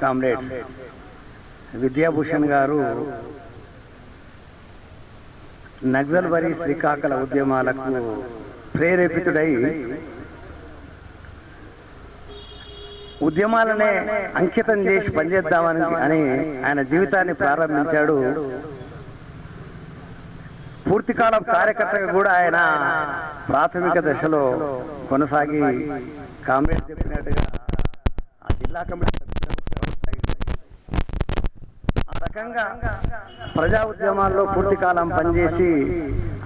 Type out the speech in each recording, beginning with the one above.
Comrades. Vidyabhushan గారు నక్సల్ నక్సల్బరీ శ్రీకాకుళ ఉద్యమాలకు ప్రేరేపితుడై ఉద్యమాలనే అంకితం చేసి పనిచేద్దామని అని ఆయన జీవితాన్ని ప్రారంభించాడు. పూర్తికాలం కార్యకర్తగా కూడా ఆయన ప్రాథమిక దశలో కొనసాగి కామ్రేడ్ చెప్పినట్టుగా ఆ జిల్లా కమిటీ రకంగా ప్రజా ఉద్యమాల్లో పూర్తికాలం పనిచేసి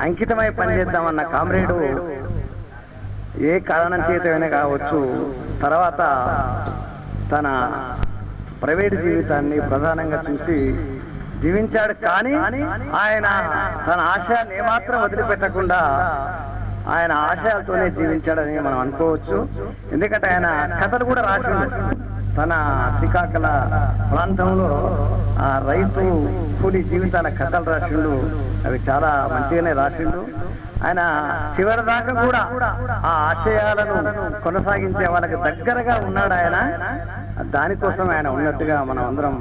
అంకితమై పనిచేద్దామన్న కామ్రేడు ఏ కారణం చేతమైనా కావచ్చు. తర్వాత తన ప్రైవేట్ జీవితాన్ని ప్రధానంగా చూసి జీవించాడు. కానీ ఆయన తన ఆశయాన్ని ఏమాత్రం వదిలిపెట్టకుండా ఆయన ఆశయాలతోనే జీవించాడని మనం అనుకోవచ్చు. ఎందుకంటే ఆయన కథలు కూడా రాసిండు. తన శ్రీకాకుళ ప్రాంతంలో ఆ రైతు కూలి జీవితాల కథలు రాసిండు. అవి చాలా మంచిగానే రాసిండు. ఆయన చివరి దాకా కూడా ఆ ఆశయాలను కొనసాగించే వాళ్ళకి దగ్గరగా ఉన్నాడు ఆయన. దానికోసం ఆయన ఉన్నట్టుగా మనం అందరం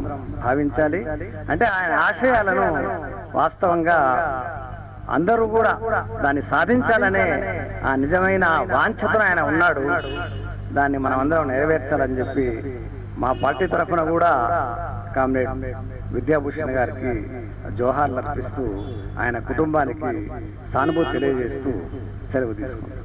భావించాలి. అంటే ఆయన ఆశయాలను వాస్తవంగా అందరూ కూడా దాన్ని సాధించాలనే ఆ నిజమైన వాంఛతను ఆయన ఉన్నాడు. దాన్ని మనం అందరం నెరవేర్చాలని చెప్పి మా పార్టీ తరఫున కూడా కామ్రేడ్ విద్యాభూషణ్ గారికి జోహార్లు అర్పిస్తూ ఆయన కుటుంబానికి సానుభూతి తెలియజేస్తూ సెలవు తీసుకుంటాం